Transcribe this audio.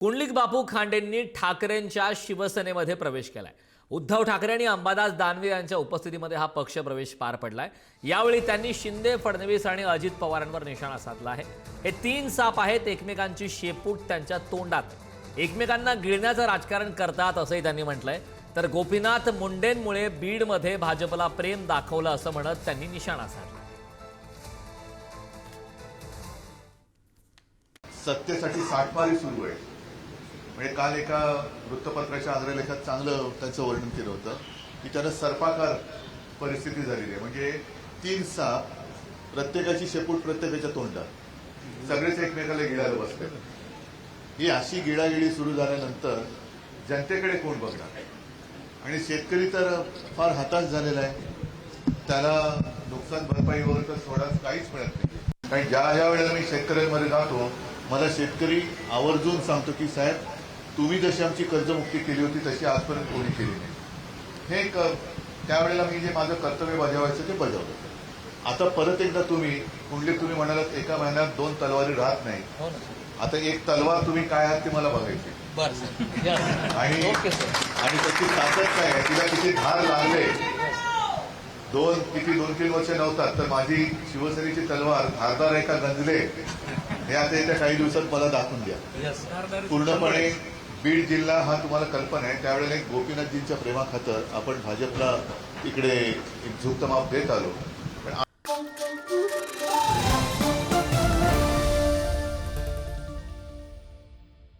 कुंडलिक बापू खांडेंनी ठाकरेंच्या शिवसेनेमध्ये प्रवेश केलाय. उद्धव ठाकरे आणि अंबादास दानवे यांच्या उपस्थितीमध्ये हा पक्ष प्रवेश पार पडलाय. यावेळी त्यांनी शिंदे फडणवीस आणि अजित पवारांवर निशाणा साधला आहे. हे तीन साप आहेत एकमेकांची शेपूट त्यांच्या तोंडात. एकमेकांना गिळण्याचं राजकारण करतात असंही त्यांनी म्हटलंय. तर गोपीनाथ मुंडेंमुळे बीडमध्ये भाजपला प्रेम दाखवलं असं म्हणत त्यांनी निशाणा साधला. सत्तेसाठी साठमारी सुरू आहे. म्हणजे काल एका वृत्तपत्राच्या अग्रलेखात चांगलं त्याचं वर्णन केलं होतं की त्यानं सर्पाकार परिस्थिती झालेली आहे. म्हणजे तीन साप प्रत्येकाची शेपूट प्रत्येकाच्या तोंडात. सगळेच एकमेकाला गिळायला बसले. ही अशी गिळागिळी सुरू झाल्यानंतर जनतेकडे कोण बघणार? आणि शेतकरी तर फार हताश झालेला आहे. त्याला नुकसान भरपाई वगैरे तर थोडाच काहीच मिळत नाही. कारण ज्या ज्या वेळेला मी शेतकऱ्यांमध्ये जातो मला शेतकरी आवर्जून सांगतो की साहेब तुम्ही जशी आमची कर्जमुक्ती केली होती तशी आजपर्यंत कोणी केली नाही. हे एक त्यावेळेला मी जे माझं कर्तव्य बजावायचं ते बजावलं. आता परत एकदा तुम्ही कुंडली तुम्ही म्हणालात एका महिन्यात दोन तलवारी राहत नाही हो आता एक तलवार तुम्ही काय आहात ते मला बघायची. आणि आणि त्याची ताकद काय आहे? तिला किती धार लागले? दोन किती दोन तीन वर्ष नव्हतात तर माझी शिवसेनेची तलवार धारदार आहे का गंजले. हे आता येत्या काही दिवसात मला दाखवून द्या. पूर्णपणे बीड जिल्हा हा तुम्हाला कल्पना आहे. त्यावेळेला एक गोपीनाथजींच्या प्रेमाखातर आपण भाजपला इकडे एक झुकतं माप देत आलो.